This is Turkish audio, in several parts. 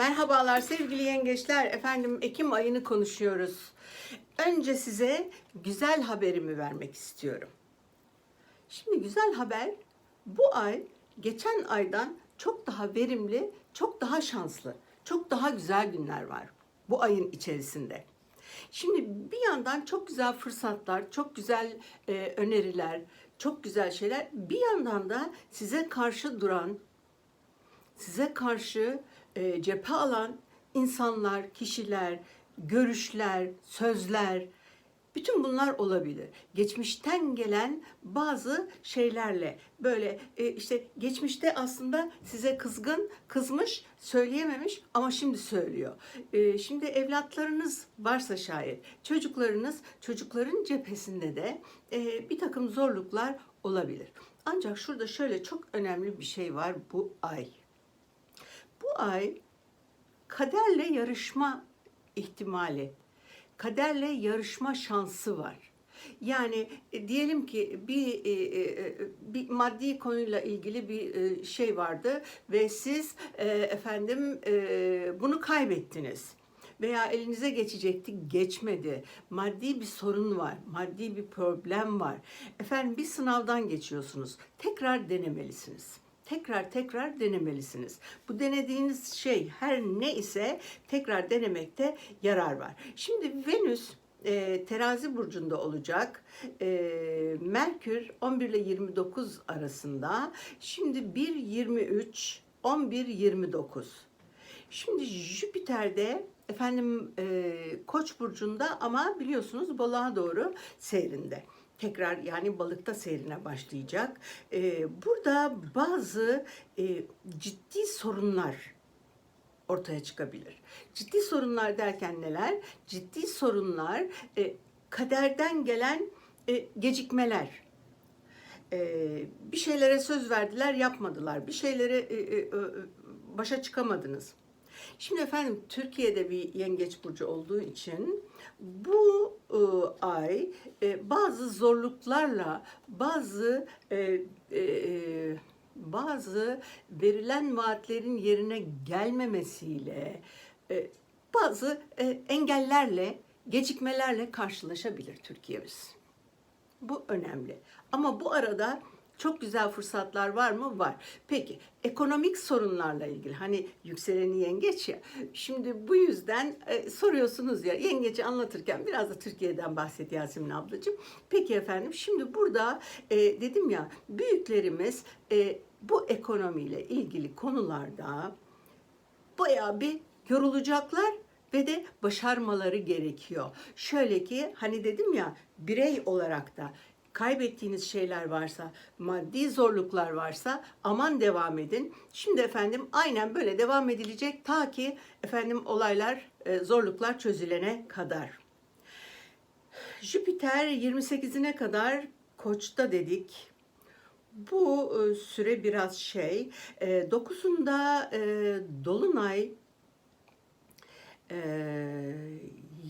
Merhabalar sevgili yengeçler. Efendim Ekim ayını konuşuyoruz. Önce size güzel haberimi vermek istiyorum. Şimdi güzel haber bu ay geçen aydan çok daha verimli, çok daha şanslı, çok daha güzel günler var bu ayın içerisinde. Şimdi bir yandan çok güzel fırsatlar, çok güzel e, öneriler, çok güzel şeyler. Bir yandan da size karşı duran, size karşı e, cephe alan insanlar, kişiler, görüşler, sözler, bütün bunlar olabilir. Geçmişten gelen bazı şeylerle böyle e, işte geçmişte aslında size kızgın, kızmış, söyleyememiş ama şimdi söylüyor. E, şimdi evlatlarınız varsa şayet, çocuklarınız, çocukların cephesinde de e, bir takım zorluklar olabilir. Ancak şurada şöyle çok önemli bir şey var bu ay. Bu ay kaderle yarışma ihtimali, kaderle yarışma şansı var. Yani e, diyelim ki bir e, e, bir maddi konuyla ilgili bir şey vardı ve siz efendim bunu kaybettiniz veya elinize geçecekti geçmedi. Maddi bir sorun var, maddi bir problem var. Efendim bir sınavdan geçiyorsunuz. Tekrar denemelisiniz tekrar tekrar denemelisiniz. Bu denediğiniz şey her ne ise tekrar denemekte yarar var. Şimdi Venüs e, terazi burcunda olacak. E, Merkür 11 ile 29 arasında. Şimdi 1.23, 11.29. Şimdi Jüpiter'de efendim e, Koç burcunda ama biliyorsunuz balığa doğru seyrinde tekrar yani balıkta seyrine başlayacak. Ee, burada bazı e, ciddi sorunlar ortaya çıkabilir. Ciddi sorunlar derken neler? Ciddi sorunlar e, kaderden gelen e, gecikmeler. E, bir şeylere söz verdiler yapmadılar. Bir şeylere e, e, e, başa çıkamadınız. Şimdi efendim Türkiye'de bir yengeç burcu olduğu için bu e, ay e, bazı zorluklarla bazı e, e, bazı verilen vaatlerin yerine gelmemesiyle e, bazı e, engellerle gecikmelerle karşılaşabilir Türkiye'miz. Bu önemli. Ama bu arada çok güzel fırsatlar var mı? Var. Peki ekonomik sorunlarla ilgili hani yükseleni yengeç ya. Şimdi bu yüzden e, soruyorsunuz ya yengeci anlatırken biraz da Türkiye'den bahset Yasemin ablacığım. Peki efendim şimdi burada e, dedim ya büyüklerimiz e, bu ekonomiyle ilgili konularda bayağı bir yorulacaklar ve de başarmaları gerekiyor. Şöyle ki hani dedim ya birey olarak da kaybettiğiniz şeyler varsa, maddi zorluklar varsa aman devam edin. Şimdi efendim aynen böyle devam edilecek ta ki efendim olaylar, e, zorluklar çözülene kadar. Jüpiter 28'ine kadar Koç'ta dedik. Bu e, süre biraz şey. 9'unda e, Dolunay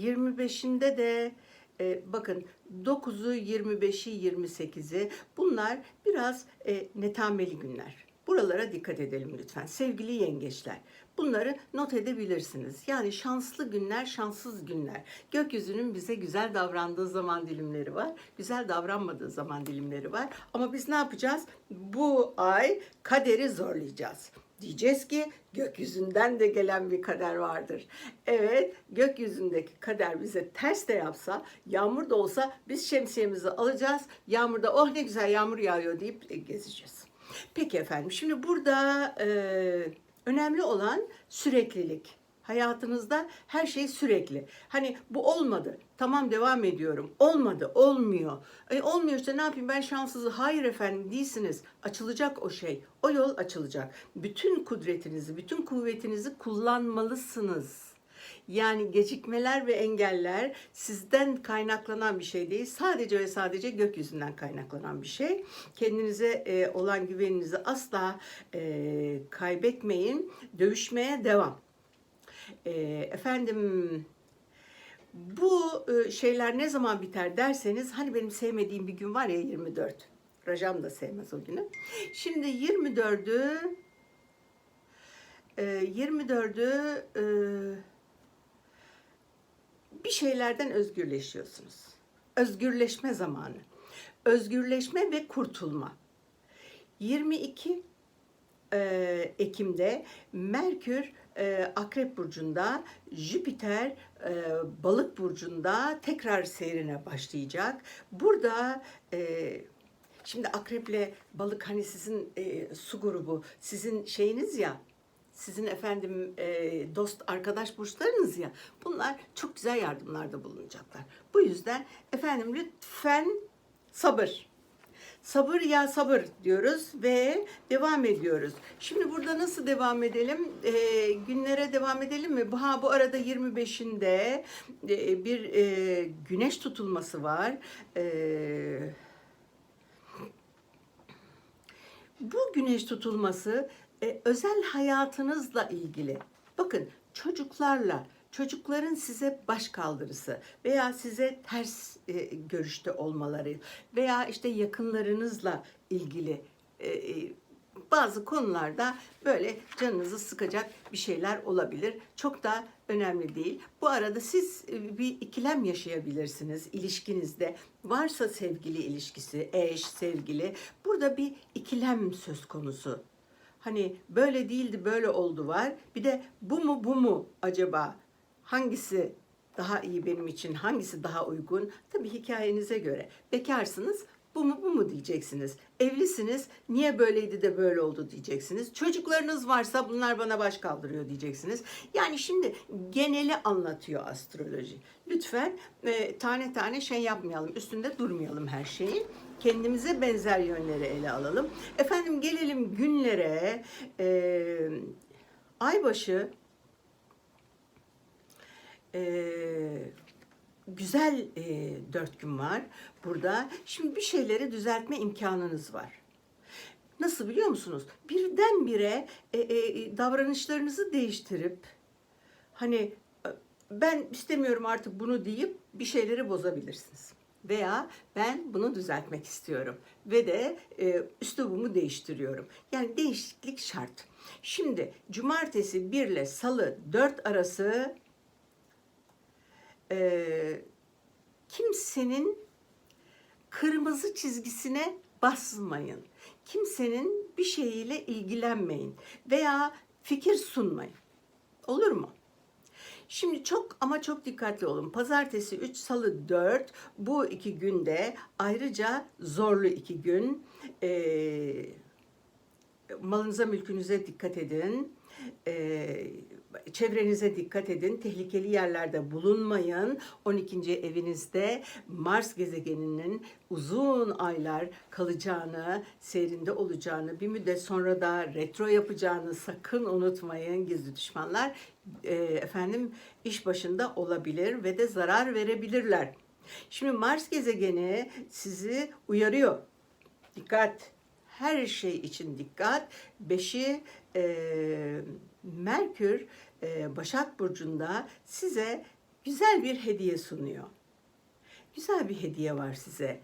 25'inde de e, bakın 9'u, 25'i, 28'i bunlar biraz e, netameli günler. Buralara dikkat edelim lütfen. Sevgili yengeçler, bunları not edebilirsiniz. Yani şanslı günler, şanssız günler. Gökyüzünün bize güzel davrandığı zaman dilimleri var, güzel davranmadığı zaman dilimleri var. Ama biz ne yapacağız? Bu ay kaderi zorlayacağız. Diyeceğiz ki gökyüzünden de gelen bir kader vardır. Evet, gökyüzündeki kader bize ters de yapsa, yağmur da olsa biz şemsiyemizi alacağız. Yağmurda oh ne güzel yağmur yağıyor deyip e, gezeceğiz. Peki efendim, şimdi burada e, önemli olan süreklilik. Hayatınızda her şey sürekli. Hani bu olmadı. Tamam devam ediyorum. Olmadı, olmuyor. E, olmuyor işte ne yapayım ben şanssızı. Hayır efendim değilsiniz. Açılacak o şey. O yol açılacak. Bütün kudretinizi, bütün kuvvetinizi kullanmalısınız. Yani gecikmeler ve engeller sizden kaynaklanan bir şey değil. Sadece ve sadece gökyüzünden kaynaklanan bir şey. Kendinize e, olan güveninizi asla e, kaybetmeyin. Dövüşmeye devam. E, efendim bu e, şeyler ne zaman biter derseniz hani benim sevmediğim bir gün var ya 24. Rajam da sevmez o günü. Şimdi 24'ü e, 24'ü e, bir şeylerden özgürleşiyorsunuz. Özgürleşme zamanı. Özgürleşme ve kurtulma. 22 e, Ekim'de Merkür e, Akrep Burcu'nda, Jüpiter e, Balık Burcu'nda tekrar seyrine başlayacak. Burada e, şimdi Akrep'le Balık hani sizin e, su grubu, sizin şeyiniz ya, sizin efendim e, dost arkadaş burçlarınız ya bunlar çok güzel yardımlarda bulunacaklar. Bu yüzden efendim lütfen sabır. Sabır ya sabır diyoruz ve devam ediyoruz. Şimdi burada nasıl devam edelim? Ee, günlere devam edelim mi? Ha bu arada 25'inde e, bir e, güneş tutulması var. Ee, bu güneş tutulması e, özel hayatınızla ilgili. Bakın çocuklarla, çocukların size baş kaldırısı veya size ters e, görüşte olmaları veya işte yakınlarınızla ilgili e, e, bazı konularda böyle canınızı sıkacak bir şeyler olabilir. Çok da önemli değil. Bu arada siz e, bir ikilem yaşayabilirsiniz ilişkinizde. Varsa sevgili ilişkisi, eş, sevgili. Burada bir ikilem söz konusu. Hani böyle değildi böyle oldu var. Bir de bu mu bu mu acaba? Hangisi daha iyi benim için? Hangisi daha uygun? Tabii hikayenize göre. Bekarsınız bu mu bu mu diyeceksiniz. Evlisiniz niye böyleydi de böyle oldu diyeceksiniz. Çocuklarınız varsa bunlar bana baş kaldırıyor diyeceksiniz. Yani şimdi geneli anlatıyor astroloji. Lütfen e, tane tane şey yapmayalım. Üstünde durmayalım her şeyin. Kendimize benzer yönleri ele alalım. Efendim gelelim günlere. E, aybaşı e, güzel e, dört gün var burada. Şimdi bir şeyleri düzeltme imkanınız var. Nasıl biliyor musunuz? Birdenbire e, e, davranışlarınızı değiştirip hani e, ben istemiyorum artık bunu deyip bir şeyleri bozabilirsiniz. Veya ben bunu düzeltmek istiyorum ve de e, üslubumu değiştiriyorum. Yani değişiklik şart. Şimdi cumartesi 1 ile salı 4 arası e, kimsenin kırmızı çizgisine basmayın. Kimsenin bir şeyiyle ilgilenmeyin veya fikir sunmayın. Olur mu? Şimdi çok ama çok dikkatli olun. Pazartesi 3, salı 4 bu iki günde ayrıca zorlu iki gün. Ee, malınıza mülkünüze dikkat edin. Ee, çevrenize dikkat edin. Tehlikeli yerlerde bulunmayın. 12. evinizde Mars gezegeninin uzun aylar kalacağını, seyrinde olacağını, bir müddet sonra da retro yapacağını sakın unutmayın gizli düşmanlar. E, efendim iş başında olabilir ve de zarar verebilirler. Şimdi Mars gezegeni sizi uyarıyor. Dikkat! Her şey için dikkat. Beşi e, Merkür e, Başak Burcu'nda size güzel bir hediye sunuyor. Güzel bir hediye var size.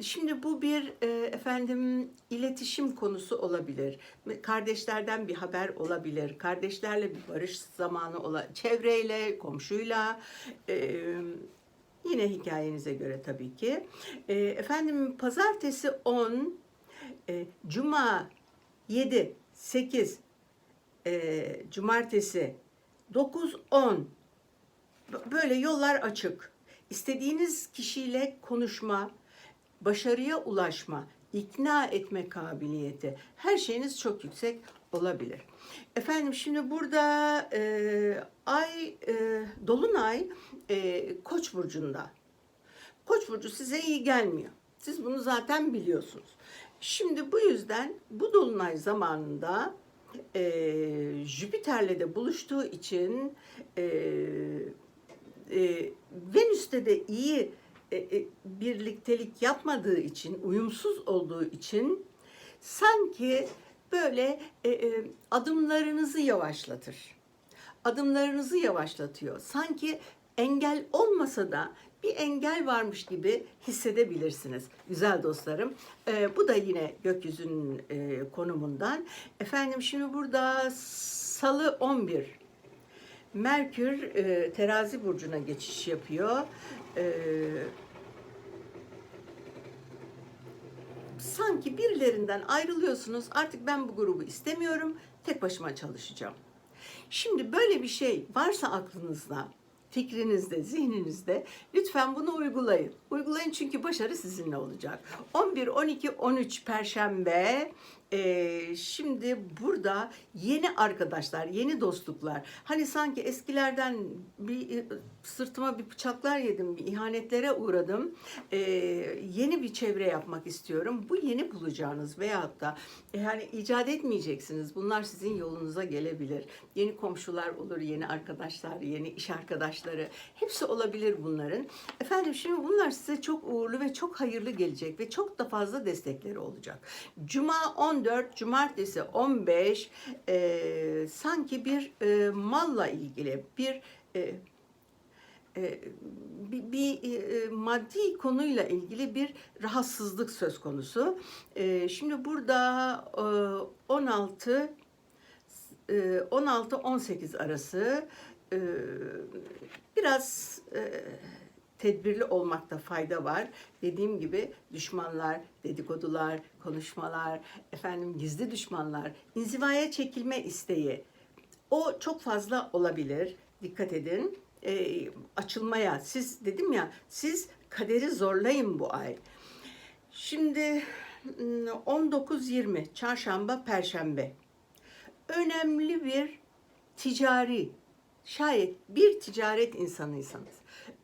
Şimdi bu bir e, efendim iletişim konusu olabilir. Kardeşlerden bir haber olabilir. Kardeşlerle bir barış zamanı olabilir. Çevreyle, komşuyla e, yine hikayenize göre tabii ki. E, efendim pazartesi 10, e, cuma 7, 8, e, cumartesi 9-10 böyle yollar açık. İstediğiniz kişiyle konuşma, başarıya ulaşma, ikna etme kabiliyeti her şeyiniz çok yüksek olabilir. Efendim şimdi burada e, ay e, dolunay e, Koç burcunda. Koç burcu size iyi gelmiyor. Siz bunu zaten biliyorsunuz. Şimdi bu yüzden bu dolunay zamanında e, Jüpiter'le de buluştuğu için e, e, Venüs'te de iyi e, e, birliktelik yapmadığı için, uyumsuz olduğu için sanki böyle e, e, adımlarınızı yavaşlatır. Adımlarınızı yavaşlatıyor. Sanki engel olmasa da bir engel varmış gibi hissedebilirsiniz güzel dostlarım. Ee, bu da yine gökyüzünün e, konumundan. Efendim şimdi burada Salı 11 Merkür e, terazi burcuna geçiş yapıyor. E, sanki birilerinden ayrılıyorsunuz. Artık ben bu grubu istemiyorum. Tek başıma çalışacağım. Şimdi böyle bir şey varsa aklınızda, fikrinizde, zihninizde lütfen bunu uygulayın. Uygulayın çünkü başarı sizinle olacak. 11, 12, 13 Perşembe ee, şimdi burada yeni arkadaşlar, yeni dostluklar. Hani sanki eskilerden bir e, sırtıma bir bıçaklar yedim, bir ihanetlere uğradım. Ee, yeni bir çevre yapmak istiyorum. Bu yeni bulacağınız veyahut da e, yani icat etmeyeceksiniz. Bunlar sizin yolunuza gelebilir. Yeni komşular olur, yeni arkadaşlar, yeni iş arkadaşları. Hepsi olabilir bunların. Efendim şimdi bunlar size çok uğurlu ve çok hayırlı gelecek ve çok da fazla destekleri olacak. Cuma 14, cumartesi 15 e, sanki bir e, malla ilgili bir e, e, bir, bir e, maddi konuyla ilgili bir rahatsızlık söz konusu. E, şimdi burada e, 16 e, 16-18 arası e, biraz e, tedbirli olmakta fayda var. Dediğim gibi düşmanlar, dedikodular, konuşmalar, efendim gizli düşmanlar, inzivaya çekilme isteği o çok fazla olabilir. Dikkat edin. E, açılmaya siz dedim ya siz kaderi zorlayın bu ay. Şimdi 19-20 çarşamba perşembe önemli bir ticari şayet bir ticaret insanıysanız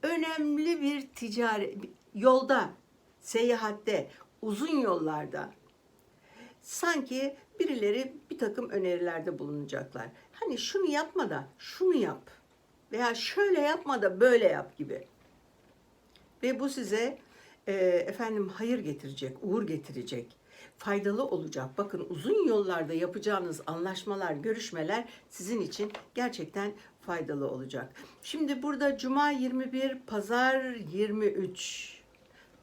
önemli bir ticaret yolda seyahatte uzun yollarda sanki birileri bir takım önerilerde bulunacaklar. Hani şunu yapma da şunu yap veya şöyle yapma da böyle yap gibi. Ve bu size e, efendim hayır getirecek, uğur getirecek, faydalı olacak. Bakın uzun yollarda yapacağınız anlaşmalar, görüşmeler sizin için gerçekten faydalı olacak. Şimdi burada Cuma 21, Pazar 23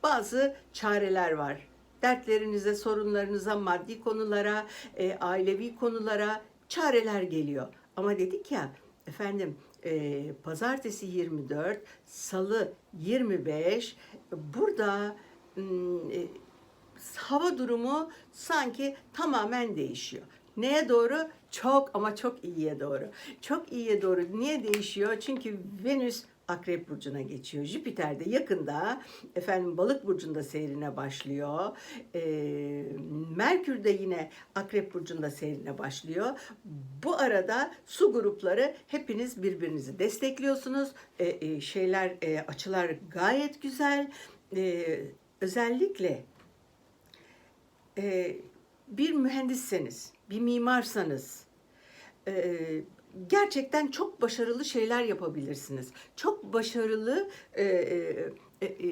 bazı çareler var. Dertlerinize, sorunlarınıza, maddi konulara, e, ailevi konulara çareler geliyor. Ama dedik ya efendim e, pazartesi 24, salı 25 burada e, hava durumu sanki tamamen değişiyor. Neye doğru? Çok ama çok iyiye doğru. Çok iyiye doğru. Niye değişiyor? Çünkü Venüs Akrep burcuna geçiyor. Jüpiter de yakında efendim Balık burcunda seyrine başlıyor. E, Merkür de yine Akrep burcunda seyrine başlıyor. Bu arada su grupları hepiniz birbirinizi destekliyorsunuz. E, e, şeyler e, açılar gayet güzel. E, özellikle e, bir mühendisseniz, bir mimarsanız, e, gerçekten çok başarılı şeyler yapabilirsiniz. Çok başarılı e, e, e, e,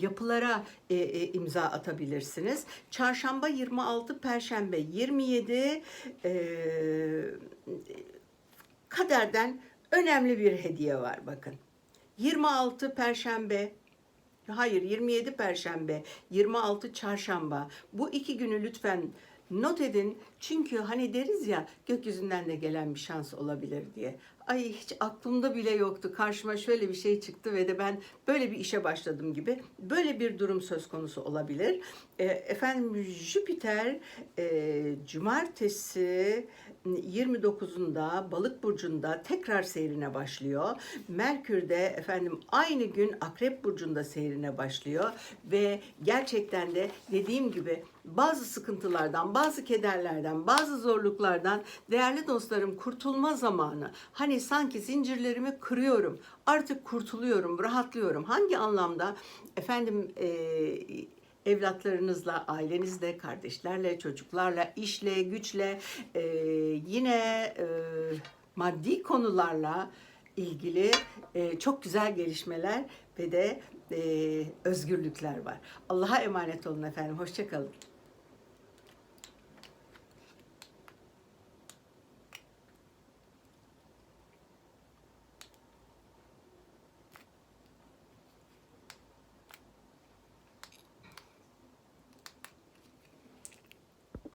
yapılara e, e, imza atabilirsiniz. Çarşamba 26, Perşembe 27 e, kaderden önemli bir hediye var bakın. 26 Perşembe Hayır 27 Perşembe, 26 Çarşamba. Bu iki günü lütfen not edin. Çünkü hani deriz ya gökyüzünden de gelen bir şans olabilir diye. Ay hiç aklımda bile yoktu. Karşıma şöyle bir şey çıktı ve de ben böyle bir işe başladım gibi. Böyle bir durum söz konusu olabilir. E, efendim Jüpiter e, cumartesi 29'unda Balık burcunda tekrar seyrine başlıyor. Merkür de efendim aynı gün Akrep burcunda seyrine başlıyor ve gerçekten de dediğim gibi bazı sıkıntılardan, bazı kederlerden, bazı zorluklardan değerli dostlarım kurtulma zamanı. Hani sanki zincirlerimi kırıyorum. Artık kurtuluyorum, rahatlıyorum. Hangi anlamda? Efendim eee evlatlarınızla, ailenizle, kardeşlerle, çocuklarla, işle, güçle, e, yine e, maddi konularla ilgili e, çok güzel gelişmeler ve de e, özgürlükler var. Allah'a emanet olun efendim. Hoşçakalın.